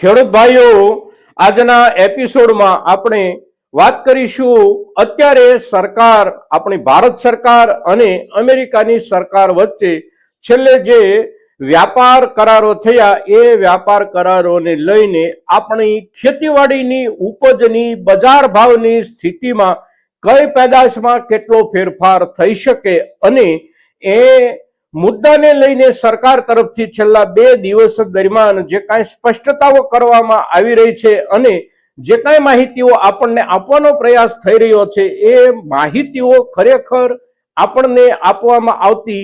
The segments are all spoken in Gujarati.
ખેડૂત ભાઈઓ, આજના એપિસોડમાં આપણે વાત કરીશું અત્યારે સરકાર, આપણી ભારત સરકાર અને અમેરિકાની સરકાર વચ્ચે છેલ્લે જે વ્યાપાર કરારો થયા, એ વ્યાપાર કરારોને લઈને આપણી ખેતીવાડીની ઉપજની બજાર ભાવની સ્થિતિમાં કઈ પેદાશમાં કેટલો ફેરફાર થઈ શકે અને એ મુદ્દાને લઈને સરકાર તરફથી છેલ્લા બે દિવસ દરમિયાન જે કાંઈ સ્પષ્ટતાઓ કરવામાં આવી રહી છે અને જે કાંઈ માહિતીઓ આપણને આપવાનો પ્રયાસ થઈ રહ્યો છે, એ માહિતીઓ ખરેખર આપણને આપવામાં આવતી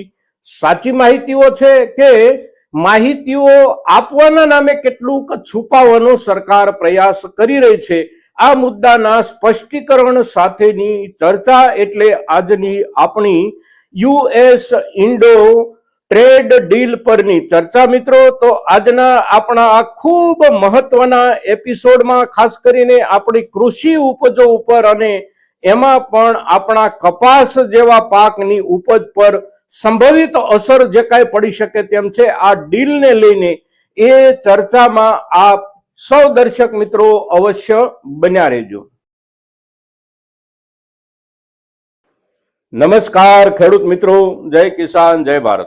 સાચી માહિતીઓ છે કે માહિતીઓ આપવાના નામે કેટલુંક છુપાવવાનો સરકાર પ્રયાસ કરી રહી છે. આ મુદ્દાના સ્પષ્ટીકરણ સાથેની ચર્ચા એટલે આજની આપણી યુએસ ઇન્ડો ટ્રેડ ડીલ પરની ચર્ચા મિત્રો, તો આજના આપણા આ ખૂબ મહત્વના એપિસોડમાં ખાસ કરીને આપણી કૃષિ ઉપજો ઉપર અને એમાં પણ આપણા કપાસ જેવા પાકની ઉપજ પર સંભવિત અસર જે કાંઈ પડી શકે તેમ છે, આ ડીલને લઈને એ ચર્ચામાં આપ સૌ દર્શક મિત્રો અવશ્ય બન્યા રહેજો. નમસ્કાર ખેડૂત મિત્રો, જય કિસાન, જય ભારત.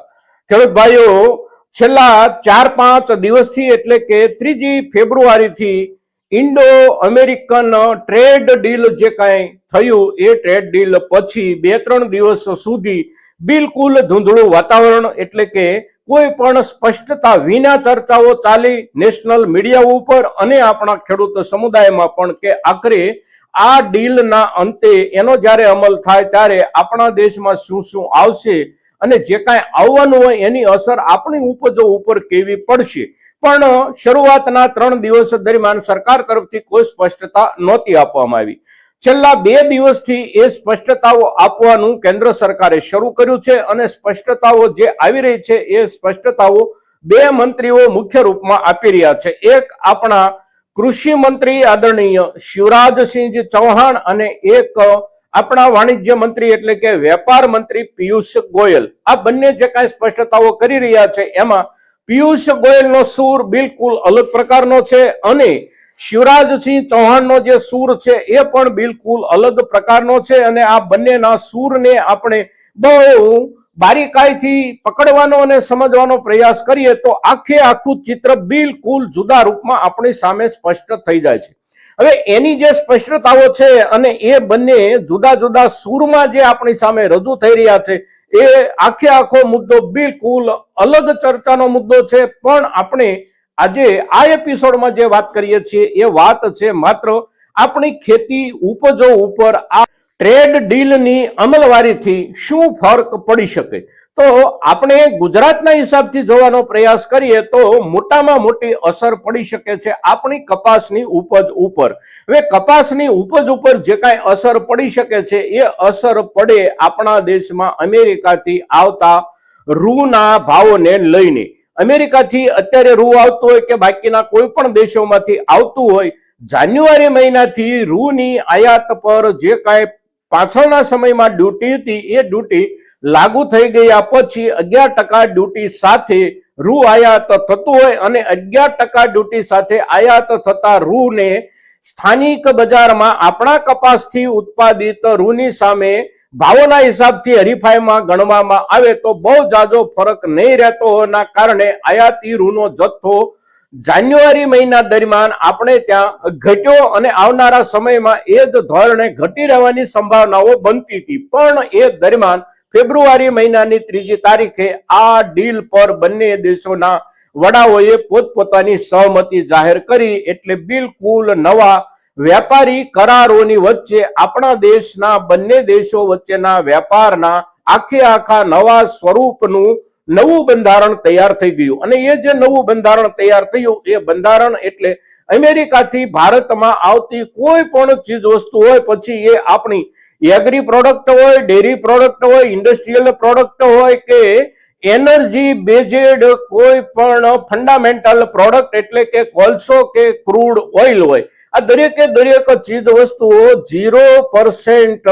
ખેડૂત ભાઈઓ, છેલ્લા ચાર પાંચ દિવસથી એટલે કે ત્રીજી ફેબ્રુઆરીથી ઇન્ડો અમેરિકન ટ્રેડ ડીલ જે કાંઈ થયું એ ટ્રેડ ડીલ પછી બે ત્રણ દિવસ સુધી બિલકુલ ધૂંધળું વાતાવરણ એટલે કે કોઈ પણ સ્પષ્ટતા વિના ચર્ચાઓ ચાલી નેશનલ મીડિયા ઉપર અને આપણા ખેડૂત સમુદાયમાં પણ કે આખરે આ ડીલના અંતે એનો જ્યારે અમલ થાય ત્યારે આપણા દેશમાં શું શું આવશે અને જે કાંઈ આવવાનું હોય એની અસર આપણી ઉપજો ઉપર કેવી પડશે? પણ શરૂઆતના ત્રણ દિવસ દરમિયાન સરકાર તરફથી કોઈ સ્પષ્ટતા નહોતી આપવામાં આવી. છેલ્લા બે દિવસથી એ સ્પષ્ટતાઓ આપવાનું કેન્દ્ર સરકારે શરૂ કર્યું છે અને સ્પષ્ટતાઓ જે આવી રહી છે એ સ્પષ્ટતાઓ બે મંત્રીઓ મુખ્ય રૂપમાં આપી રહ્યા છે. એક આપણા કૃષિ મંત્રી આદરણીય શિવરાજસિંહજી ચૌહાણ અને એક આપણા વાણિજ્ય મંત્રી એટલે કે વેપાર મંત્રી પિયુષ ગોયલ. આ બંને જે કાંઈ સ્પષ્ટતાઓ કરી રહ્યા છે, એમાં પિયુષ ગોયલનો સૂર બિલકુલ અલગ પ્રકારનો છે અને શિવરાજસિંહ ચૌહાણનો જે સૂર છે એ પણ બિલકુલ અલગ પ્રકારનો છે અને આ બંનેના સૂરને આપણે બહુ બારીકાઈથી પકડવાનો અને સમજવાનો પ્રયાસ કરીએ તો આખે આખું ચિત્ર બિલકુલ જુદા રૂપમાં આપણી સામે સ્પષ્ટ થઈ જાય છે. હવે એની જે સ્પષ્ટતાઓ છે અને એ બંને જુદા જુદા સૂરમાં જે આપણી સામે રજૂ થઈ રહ્યા છે, એ આખે આખો મુદ્દો બિલકુલ અલગ ચર્ચાનો મુદ્દો છે. પણ આપણે આજે આ એપિસોડમાં જે વાત કરીએ છીએ, એ વાત છે માત્ર આપણી ખેતી ઉપજો ઉપર આ ટ્રેડ ડીલની અમલવારીથી શું ફરક પડી શકે? તો આપણે ગુજરાતના હિસાબથી જોવાનો પ્રયાસ કરીએ તો મોટામાં મોટી અસર પડી શકે છે આપણી કપાસની ઉપજ ઉપર. હવે કપાસની ઉપજ ઉપર જે કાંઈ અસર પડી શકે છે એ અસર પડે આપણા દેશમાં અમેરિકાથી આવતા રૂના ભાવોને લઈને. અમેરિકાથી અત્યારે રૂ આવતું હોય કે બાકીના કોઈ પણ દેશોમાંથી આવતું હોય, જાન્યુઆરી મહિનાથી રૂની આયાત પર જે કાંઈ પાછળના સમયમાં ડ્યુટી હતી, એ ડ્યુટી લાગુ થઈ ગયા પછી અગિયાર ટકા ડ્યુટી સાથે રૂ આયાત થતું હોય અને અગિયાર ટકા ડ્યુટી સાથે આયાત થતા રૂને સ્થાનિક બજારમાં આપણા કપાસથી ઉત્પાદિત રૂની સામે ભાવોના હિસાબથી હરીફાઈમાં ગણવામાં આવે તો બહુ જાજો ફરક નહીં રહેતો હોવાના કારણે આયાતી રૂનો જથ્થો જાન્યુઆરી મહિના દરમિયાન આપણે ત્યાં ઘટ્યો અને આવનારા સમયમાં એ જ ધોરણે ઘટી રહેવાની સંભાવનાઓ બનતી હતી. પણ એ દરમિયાન ફેબ્રુઆરી મહિનાની ત્રીજી તારીખે આ ડીલ પર બંને દેશોના વડાઓએ પોતપોતાની સહમતિ જાહેર કરી એટલે બિલકુલ નવા વેપારી કરારોની વચ્ચે આપણા દેશના બંને દેશો વચ્ચેના વેપારના આખે આખા નવા સ્વરૂપનું નવું બંધારણ તૈયાર થઈ ગયું. અને એ જે નવું બંધારણ તૈયાર થયું, એ બંધારણ એટલે અમેરિકાથી ભારતમાં આવતી કોઈ પણ ચીજ વસ્તુ હોય, પછી એ આપણી એગ્રી પ્રોડક્ટ હોય ડેરી પ્રોડક્ટ હોય ઇન્ડસ્ટ્રીયલ પ્રોડક્ટ હોય કે એનર્જી બેઝેડ કોઈ પણ ફંડામેન્ટલ પ્રોડક્ટ એટલે કે કોલસો કે ક્રૂડ ઓઇલ હોય. આ દરેકે દરેક ચીજ વસ્તુઓ ઝીરો પરસેન્ટ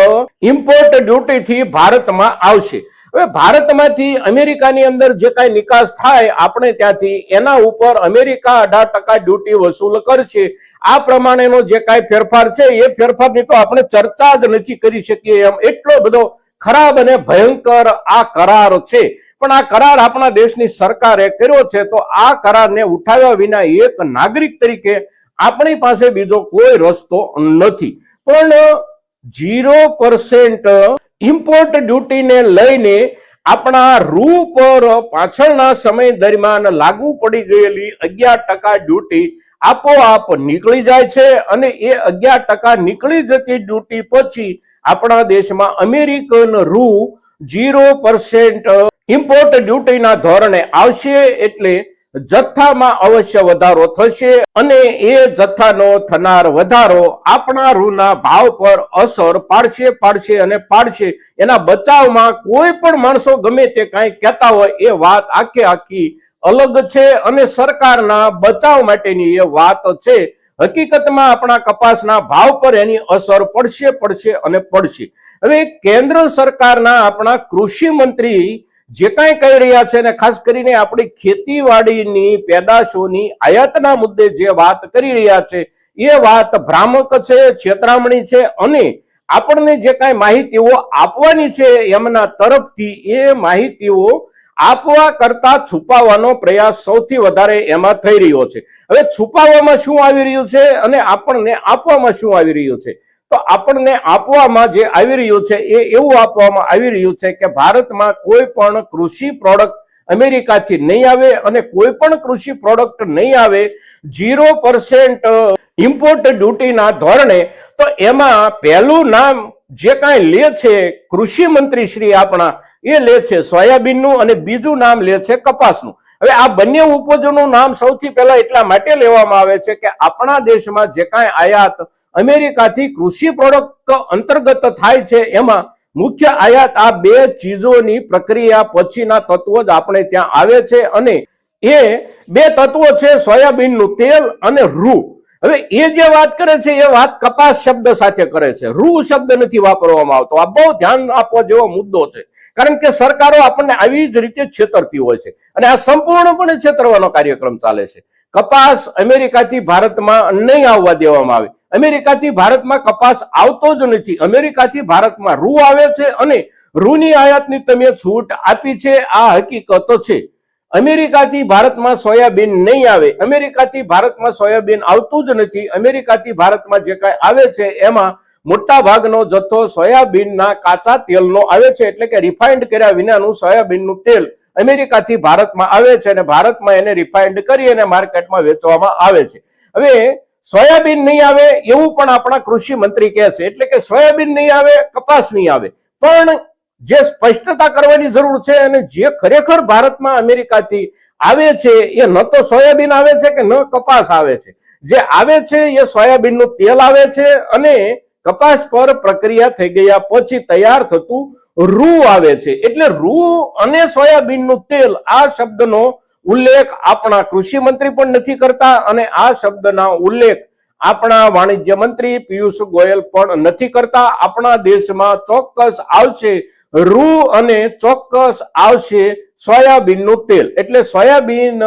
ઇમ્પોર્ટ ડ્યુટીથી ભારતમાં આવશે. હવે ભારતમાંથી અમેરિકાની અંદર જે કાંઈ નિકાસ થાય, આપણે ત્યાંથી એના ઉપર અમેરિકા અઢાર ટકા ડ્યુટી વસૂલ કરશે. આ પ્રમાણેનો જે કાંઈ ફેરફાર છે, એ ફેરફારની તો આપણે ચર્ચા જ નથી કરી શકીએ એમ. એટલો બધો ખરાબ અને ભયંકર આ કરાર છે. પણ આ કરાર આપણા દેશની સરકારે કર્યો છે, તો આ કરારને ઉઠાવ્યા વિના એક નાગરિક તરીકે આપણી પાસે બીજો કોઈ રસ્તો નથી. પણ ઝીરો પર્સન્ટ ઇમ્પોર્ટ ડ્યુટીને લઈને આપણા રૂ પર પાછળના સમય દરમિયાન લાગુ પડી ગયેલી અગિયાર ટકા ડ્યુટી આપોઆપ નીકળી જાય છે અને એ અગિયાર ટકા નીકળી જતી ડ્યુટી પછી આપણા દેશમાં અમેરિકન રૂ ઝીરો પરસેન્ટ ઇમ્પોર્ટ ડ્યુટીના ધોરણે આવશે એટલે જથ્થામાં અવશ્ય વધારો થશે અને એ જથ્થાનો થનાર વધારો આપણા રૂના ભાવ પર અસર પાડશે પાડશે અને પાડશે. એના બચાવમાં કોઈ પણ માણસો ગમે તે કાંઈ કહેતા હોય એ વાત આખે આખી અલગ છે અને સરકારના બચાવ માટેની એ વાત છે. હકીકતમાં આપણા કપાસના ભાવ પર એની અસર પડશે પડશે અને પડશે. હવે કેન્દ્ર સરકારના આપણા કૃષિ મંત્રી જે કાંઈ કહી રહ્યા છે ને ખાસ કરીને આપણી ખેતીવાડીની પેદાશોની આયાતના મુદ્દે જે વાત કરી રહ્યા છે, એ વાત ભ્રામક છે, છેતરામણી છે અને આપણને જે કાંઈ માહિતીઓ આપવાની છે એમના તરફથી એ માહિતીઓ આપવા કરતા છુપાવવાનો પ્રયાસ સૌથી વધારે એમાં થઈ રહ્યો છે. હવે છુપાવવામાં શું આવી રહ્યું છે અને આપણને આપવામાં શું આવી રહ્યું છે? તો આપણને આપવામાં જે આવી રહ્યું છે એ એવું આપવામાં આવી રહ્યું છે કે ભારતમાં કોઈ પણ કૃષિ પ્રોડક્ટ અમેરિકાથી નહીં આવે અને કોઈ પણ કૃષિ પ્રોડક્ટ નહીં આવે, ઝીરો પરસેન્ટ ઇમ્પોર્ટ ડ્યુટીના ધોરણે, તો એમાં પહેલું નામ જે કાંઈ લે છે કૃષિ મંત્રી શ્રી આપણા, એ લે છે સોયાબીનનું અને બીજું નામ લે છે કપાસનું. હવે આ બંને ઉપજોનું નામ સૌથી પહેલા એટલા માટે લેવામાં આવે છે કે આપણા દેશમાં જે કાંઈ આયાત અમેરિકાથી કૃષિ પ્રોડક્ટ અંતર્ગત થાય છે, એમાં મુખ્ય આયાત આ બે ચીજોની પ્રક્રિયા પછીના તત્વો જ આપણે ત્યાં આવે છે અને એ બે તત્વો છે સોયાબીનનું તેલ અને રૂ. હવે એ જે વાત કરે છે, એ વાત કપાસ શબ્દ સાથે કરે છે. રૂ શબ્દ નથી વાપરવામાં આવતો. આ બહુ ધ્યાન આપવા જેવો મુદ્દો છે. કારણ કે સરકારો આપણને આવી જ રીતે છેતરતી હોય છે. અને આ સંપૂર્ણપણે છેતરવાનો કાર્યક્રમ ચાલે છે. કપાસ અમેરિકાથી ભારતમાં નહીં આવવા દેવામાં આવે. અમેરિકાથી ભારતમાં કપાસ આવતો જ નથી. અમેરિકાથી ભારતમાં રૂ આવે છે અને રૂની આયાતની તમે છૂટ આપી છે. આ હકીકત છે. અમેરિકાથી ભારતમાં સોયાબીન નહીં આવે. અમેરિકાથી ભારતમાં સોયાબીન આવતું જ નથી. અમેરિકાથી ભારતમાં જે કાંઈ આવે છે, એમાં મોટા ભાગનો જથ્થો સોયાબીનના કાચા તેલનો આવે છે. એટલે કે રિફાઇન્ડ કર્યા વિનાનું સોયાબીનનું તેલ અમેરિકાથી ભારતમાં આવે છે અને ભારતમાં એને રિફાઇન્ડ કરી અને માર્કેટમાં વેચવામાં આવે છે. હવે, સોયાબીન નહીં આવે એવું પણ આપણા કૃષિ મંત્રી કહે છે. એટલે કે સોયાબીન નહીં આવે, કપાસ નહીં આવે. પણ જે સ્પષ્ટતા કરવાની જરૂર છે અને જે ખરેખર ભારતમાં અમેરિકાથી આવે છે, એ ન તો સોયાબીન આવે છે કે ન કપાસ આવે છે. જે આવે છે, એ સોયાબીનનું તેલ આવે છે અને કપાસ પર પ્રક્રિયા થઈ ગયા પછી તૈયાર થતું રૂ આવે છે. એટલે રૂ અને સોયાબીનનું તેલ, આ શબ્દનો ઉલ્લેખ આપણા કૃષિ મંત્રી પણ નથી કરતા અને આ શબ્દના ઉલ્લેખ આપણા વાણિજ્ય મંત્રી પિયુષ ગોયલ પણ નથી કરતા. આપણા દેશમાં ચોક્કસ આવશે રૂ અને ચોક્કસ આવશે સોયાબીનનું તેલ. એટલે સોયાબીન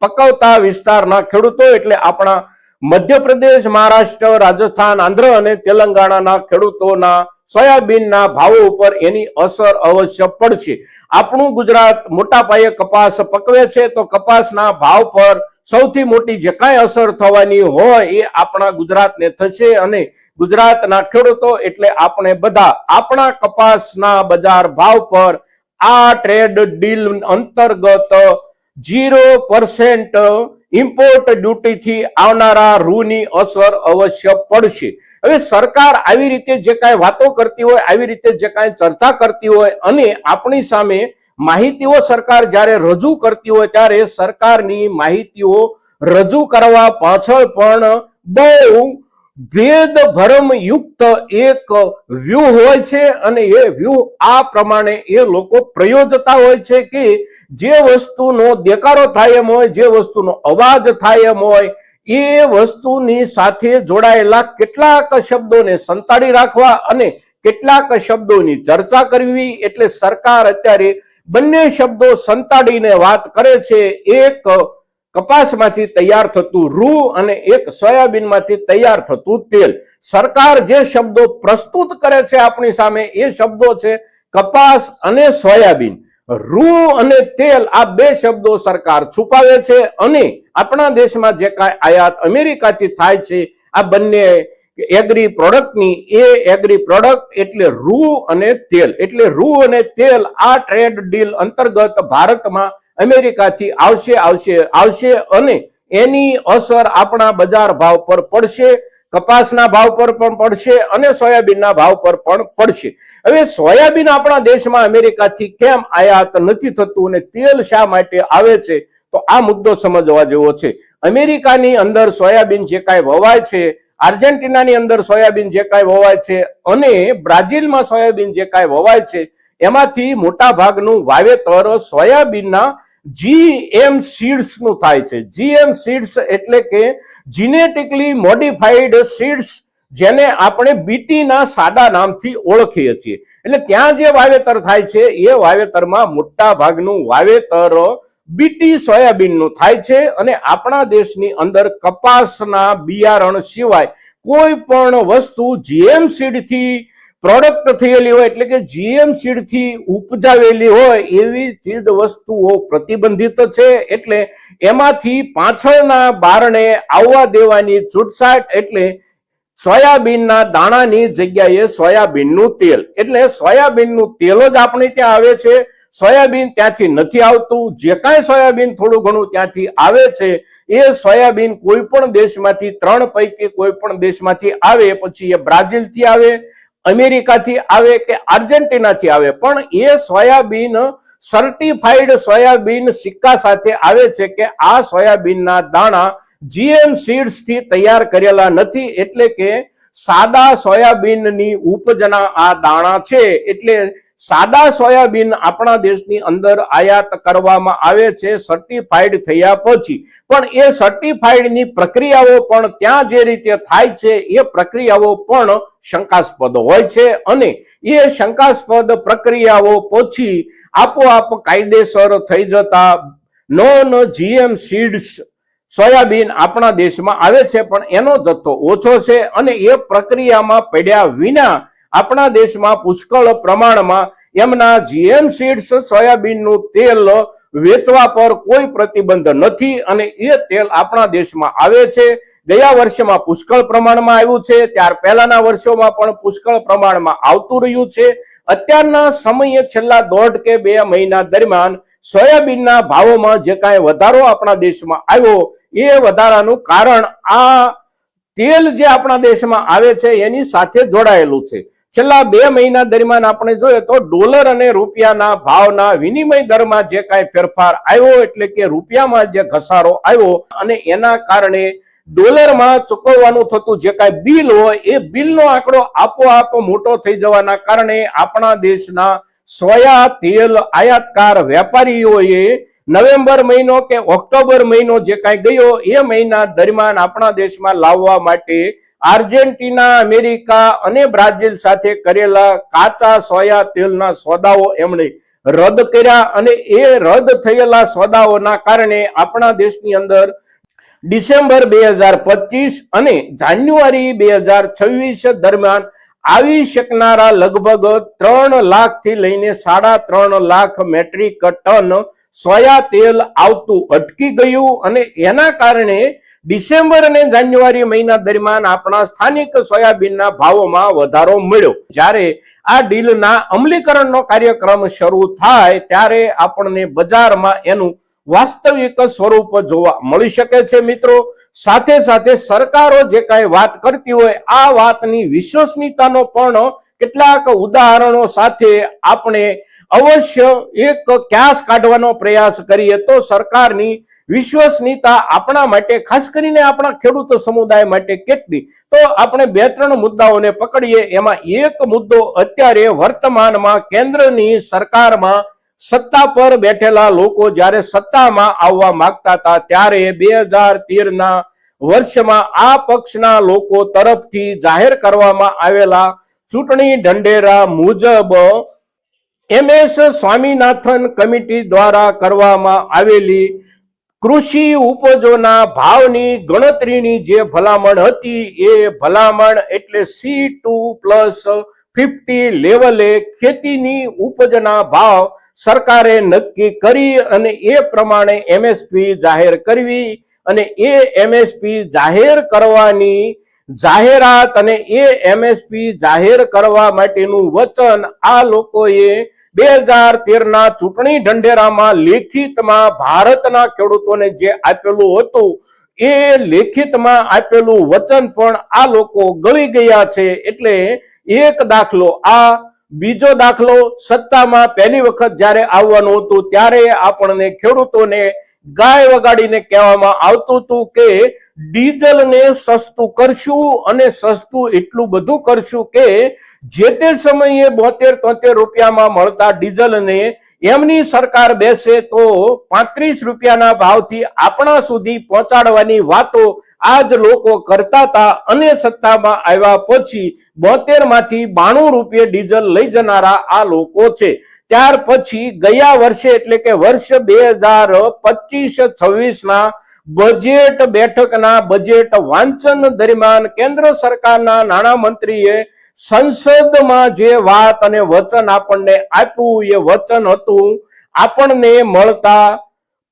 પકવતા વિસ્તારના ખેડૂતો, એટલે આપણા મધ્યપ્રદેશ, મહારાષ્ટ્ર, રાજસ્થાન, આંધ્ર અને તેલંગાણાના ખેડૂતોના સોયાબીનના ભાવો ઉપર એની અસર અવશ્ય પડશે. આપણું ગુજરાત મોટા પાયે કપાસ પકવે છે, તો કપાસના ભાવ પર સૌથી મોટી જે કાંઈ અસર થવાની હોય એ આપણા ગુજરાતને થશે અને ગુજરાતના ખેડૂતો એટલે આપણે બધા, આપણા કપાસના બજાર ભાવ પર આ ટ્રેડ ડીલ અંતર્ગત ઝીરો પર્સન્ટ ઇમ્પોર્ટ ડ્યુટીથી આવનારા રૂની અસર અવશ્ય પડશે. હવે સરકાર આવી રીતે જે કાંઈ વાતો કરતી હોય, આવી રીતે જે કાંઈ ચર્ચા કરતી હોય અને આપણી સામે માહિતીઓ સરકાર જ્યારે રજૂ કરતી હોય ત્યારે સરકારની માહિતીઓ રજૂ કરવા પાછળ પણ બહુ ભેદ ભરમ યુક્ત એક વ્યૂહ હોય છે અને એ વ્યૂહ આ પ્રમાણે એ લોકો પ્રયોજતા હોય છે કે જે વસ્તુનો દેકારો થાય એમ હોય, જે વસ્તુનો અવાજ થાય એમ હોય, એ વસ્તુની સાથે જોડાયેલા કેટલાક શબ્દોને સંતાડી રાખવા અને કેટલાક શબ્દોની ચર્ચા કરવી એટલે સરકાર અત્યારે બંને શબ્દો સંતાડીને વાત કરે છે. એક કપાસમાંથી તૈયાર થતું રૂ અને એક સોયાબીનમાંથી તૈયાર થતું તેલ. સરકાર જે શબ્દો પ્રસ્તુત કરે છે આપણી સામે એ શબ્દો છે કપાસ અને સોયાબીન. રૂ અને તેલ આ બે શબ્દો સરકાર છુપાવે છે અને આપણા દેશમાં જે કાંઈ આયાત અમેરિકાથી થાય છે, આ બંને એગ્રી પ્રોડક્ટની એ એગ્રી પ્રોડક્ટ એટલે રૂ અને તેલ. એટલે રૂ અને તેલ આ ટ્રેડ ડીલ અંતર્ગત ભારતમાં અમેરિકાથી આવશે આવશે આવશે અને એની અસર આપણા બજાર ભાવ પર પડશે, કપાસના ભાવ પર પણ પડશે અને સોયાબીનના ભાવ પર પણ પડશે. હવે સોયાબીન આપણા દેશમાં અમેરિકાથી કેમ આયાત નથી થતું અને તેલ શા માટે આવે છે? તો આ મુદ્દો સમજવા જેવો છે. અમેરિકાની અંદર સોયાબીન જે કાંઈ વવાય છે, આર્જેન્ટિનાની અંદર સોયાબીન જે કાંઈ વવાય છે અને બ્રાઝિલમાં સોયાબીન જે કાંઈ વવાય છે એમાંથી મોટા ભાગનું વાવેતર સોયાબીનના જીએમ સીડ્સનું થાય છે. જીએમ સીડ્સ એટલે કે જીનેટિકલી મોડિફાઈડ સીડ્સ જેને આપણે બીટીના સાદા નામથી ઓળખીએ છીએ. એટલે ત્યાં જે વાવેતર થાય છે, એ વાવેતરમાં મોટા ભાગનું વાવેતર બીટી સોયાબીનનું થાય છે અને આપણા દેશની અંદર કપાસના બિયારણ સિવાય કોઈ પણ વસ્તુ જીએમ સીડથી પ્રોડક્ટ થયેલી હોય એટલે કે જીએમ સીડથી ઉપજાવેલી હોય એવી ચીજ વસ્તુઓ પ્રતિબંધિત છે. એટલે એમાંથી પાછળના બારણે આવવા દેવાની છૂટછાટ એટલે સોયાબીનના દાણાની જગ્યાએ સોયાબીનનું તેલ. એટલે સોયાબીનનું તેલ જ આપણે ત્યાં આવે છે. સોયાબીન ત્યાંથી નથી આવતું. જે કાંઈ સોયાબીન થોડું ઘણું ત્યાંથી આવે છે, એ સોયાબીન કોઈ પણ દેશમાંથી, ત્રણ પૈકી કોઈ પણ દેશમાંથી આવે, પછી એ બ્રાઝિલથી આવે અમેરિકાથી આવે કે આર્જેન્ટિનાથી આવે? પણ એ સોયાબીન સર્ટિફાઈડ સોયાબીન સિક્કા સાથે આવે છે કે આ સોયાબીનના દાણા જીએમ સીડ્સથી તૈયાર કરેલા નથી, એટલે કે સાદા સોયાબીનની ઉપજના આ દાણા છે, એટલે સાદા સોયાબીન આપણા દેશની અંદર આયાત કરવામાં આવે છે સર્ટિફાઈડ થયા પછી. પણ એ સર્ટિફાઈડની પ્રક્રિયાઓ પણ ત્યાં જે રીતે થાય છે, એ પ્રક્રિયાઓ પણ શંકાસ્પદ હોય છે અને એ શંકાસ્પદ પ્રક્રિયાઓ પછી આપોઆપ કાયદેસર થઈ જતા નોન જીએમ સીડ્સ સોયાબીન આપણા દેશમાં આવે છે, પણ એનો જથ્થો ઓછો છે અને એ પ્રક્રિયામાં પડ્યા વિના આપણા દેશમાં પુષ્કળ પ્રમાણમાં એમના જીએમ સીડ્સ સોયાબીનનું તેલ વેચવા પર કોઈ પ્રતિબંધ નથી અને એ તેલ આપણા દેશમાં આવે છે. ગયા વર્ષમાં પુષ્કળ પ્રમાણમાં આવ્યું છે. ત્યાર પહેલાના વર્ષોમાં પણ પુષ્કળ પ્રમાણમાં આવતું રહ્યું છે. અત્યારના સમયે છેલ્લા દોઢ કે બે મહિના દરમિયાન સોયાબીનના ભાવોમાં જે કાંઈ વધારો આપણા દેશમાં આવ્યો એ વધારાનું કારણ આ તેલ જે આપણા દેશમાં આવે છે એની સાથે જોડાયેલું છે. છેલ્લા બે મહિના દરમિયાન આપણે જોઈએ તો ડોલર અને રૂપિયાના ભાવના વિનિમય દરમાં જે કાંઈ ફેરફાર આવ્યો, એટલે કે રૂપિયામાં જે ઘસારો આવ્યો, અને એના કારણે ડોલરમાં ચૂકવવાનું થતું જે કાંઈ બિલ હોય, એ બિલનો આંકડો આપોઆપ મોટો થઈ જવાના કારણે આપણા દેશના સોયા તેલ આયાતકાર વેપારીઓએ નવેમ્બર મહિનો કે ઓક્ટોબર મહિનો જે કાંઈ ગયો, એ મહિના દરમિયાન આપણા દેશમાં લાવવા માટે આર્જેન્ટિના, અમેરિકા અને બ્રાઝિલ સાથે કરેલા કાચા સોયા તેલના સોદાઓ એમણે રદ કર્યા અને એ રદ થયેલા સોદાઓના કારણે આપણા દેશની અંદર ડિસેમ્બર બે હજાર પચીસ અને જાન્યુઆરી બે હજાર છવ્વીસ દરમિયાન આવી શકનારા લગભગ ત્રણ લાખથી લઈને સાડા ત્રણ લાખ મેટ્રિક ટન સોયા તેલ આવતું અટકી ગયું અને એના કારણે ડિસેમ્બર અને જાન્યુઆરી મહિના દરમિયાન આપણા સ્થાનિક સોયાબીનના ભાવોમાં વધારો મળ્યો. જ્યારે આ ડીલના અમલીકરણનો કાર્યક્રમ શરૂ થાય ત્યારે આપણને બજારમાં એનું વાસ્તવિક સ્વરૂપ જોવા મળી શકે છે મિત્રો. સાથે સાથે સરકારો જે કાંઈ વાત કરતી હોય, આ વાતની વિશ્વસનીયતાનો પણ કેટલાક ઉદાહરણો સાથે આપણે અવશ્ય એક ક્યાસ કાઢવાનો પ્રયાસ કરીએ. તો સરકારની વિશ્વસનીયતા આપણા માટે, ખાસ કરીને આપણા ખેડૂત સમુદાય માટે કેટલી? તો આપણે બે ત્રણ મુદ્દાઓને પકડીએ. એમાં એક મુદ્દો અત્યારે વર્તમાનમાં કેન્દ્રની સરકારમાં સત્તા પર બેઠેલા લોકો જ્યારે સત્તામાં આવવા માંગતા હતા, ત્યારે બે હજાર તેરના વર્ષમાં આ પક્ષના લોકો તરફથી જાહેર કરવામાં આવેલા ચૂંટણી ઢંઢેરા મુજબ એમએસ સ્વામીનાથન કમિટી દ્વારા કરવામાં આવેલી કૃષિ ઉપજોના ભાવની ગણતરીની જે ભલામણ હતી, એ ભલામણ એટલે સી ટુ પ્લસ ફિફ્ટી લેવલે ખેતીની ઉપજના ભાવ સરકારે નક્કી કરી અને એ પ્રમાણે એમએસપી જાહેર કરવી અને એ એમએસપી જાહેર કરવાની જાહેરાત અને એ એમએસપી જાહેર કરવા માટેનું વચન આ લોકોએ બે હજાર તેરના ચૂંટણી ઢંઢેરામાં લેખિતમાં ભારતના ખેડૂતોને જે આપેલું હતું, એ લેખિતમાં આપેલું વચન પણ આ લોકો ગળી ગયા છે. એટલે એક દાખલો આ બીજો દાખલો સત્તામાં પહેલી વખત જ્યારે આવવાનું હતું, ત્યારે આપણને ખેડૂતોને ગાય વગાડીને કહેવામાં આવતું હતું કે ડીઝલને સસ્તું કરશું અને સસ્તું એટલું બધું કરશું કે જે તે સમયે બોતેર તોતેર રૂપિયામાં મળતા ડીઝલને એમની સરકાર બેસે તો પાંત્રીસ રૂપિયાના ભાવથી આપણા સુધી પહોંચાડવાની વાતો આજ લોકો કરતા હતા અને સત્તામાં આવ્યા પછી બોતેરમાંથી બાણું રૂપિયે ડીઝલ લઈ જનારા આ લોકો છે. ત્યાર પછી ગયા વર્ષે એટલે કે વર્ષ બે હજાર પચીસ છવ્વીસ ના બજેટ બેઠકના બજેટ વાંચન દરમિયાન કેન્દ્ર સરકારના નાણામંત્રીએ સંસદમાં જે વાત અને વચન આપણને આપ્યું, એ વચન હતું, આપણને મળતા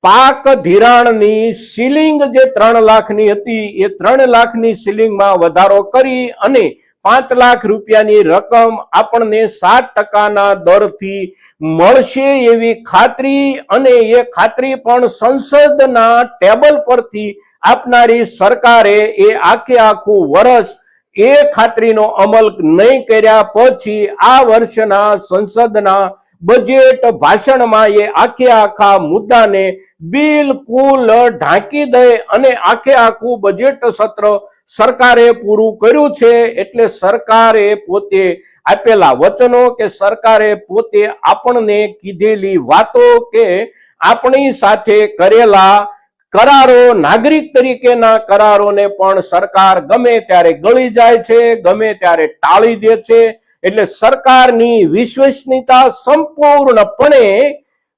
પાક ધિરાણની સીલિંગ જે ત્રણ લાખની હતી, એ ત્રણ લાખની સીલિંગમાં વધારો કરી અને પાંચ લાખ રૂપિયાની રકમ આપણને સાત ટકાના દરથી મળશે એવી ખાતરી અને એ ખાતરી પણ સંસદના ટેબલ પરથી આપનારી સરકારે એ આખે આખું વર્ષ એ ખાતરીનો અમલ નહીં કર્યા પછી આ વર્ષના સંસદના બજેટ ભાષણમાં એ આખે આખા મુદ્દાને બિલકુલ ઢાંકી દે અને આખે આખું બજેટ સત્ર સરકારે પૂરું કર્યું છે એટલે સરકારે પોતે આપેલા વચનો કે સરકારે પોતે આપણને કીધેલી વાતો કે આપણી સાથે કરેલા કરારો, નાગરિક તરીકેના કરારોને પણ સરકાર ગમે ત્યારે ગળી જાય છે, ગમે ત્યારે ટાળી દે છે. એટલે સરકારની વિશ્વસનીયતા સંપૂર્ણપણે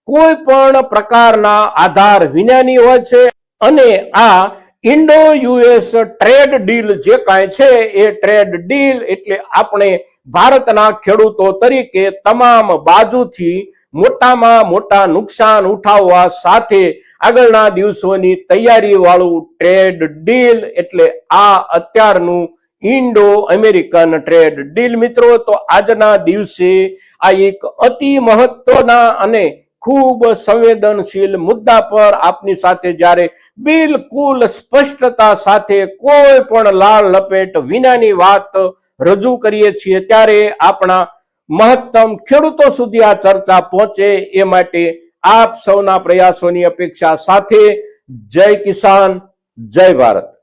કોઈ પણ પ્રકારના આધાર વિનાની હોય છે. અને આ ઇન્ડો યુએસ ટ્રેડ ડીલ જે કાંઈ છે એ ટ્રેડ ડીલ એટલે આપણે ભારતના ખેડૂતો તરીકે તમામ બાજુથી મોટામાં મોટા નુકસાન ઉઠાવવા સાથે આગળના દિવસોની તૈયારી વાળું ટ્રેડ ડીલ એટલે આ અત્યારનું ઇન્ડો અમેરિકન ટ્રેડ ડીલ મિત્રો, તો આજના દિવસે આ એક અતિ મહત્વના અને ખૂબ સંવેદનશીલ મુદ્દા પર આપની સાથે જ્યારે બિલકુલ સ્પષ્ટતા સાથે કોઈ પણ લાળ લપેટ વિનાની વાત રજૂ કરીએ છીએ, ત્યારે આપણા મહત્તમ ખેડૂતો સુધી આ ચર્ચા પહોંચે એ માટે આપ સૌના પ્રયાસોની અપેક્ષા સાથે જય કિસાન, જય ભારત.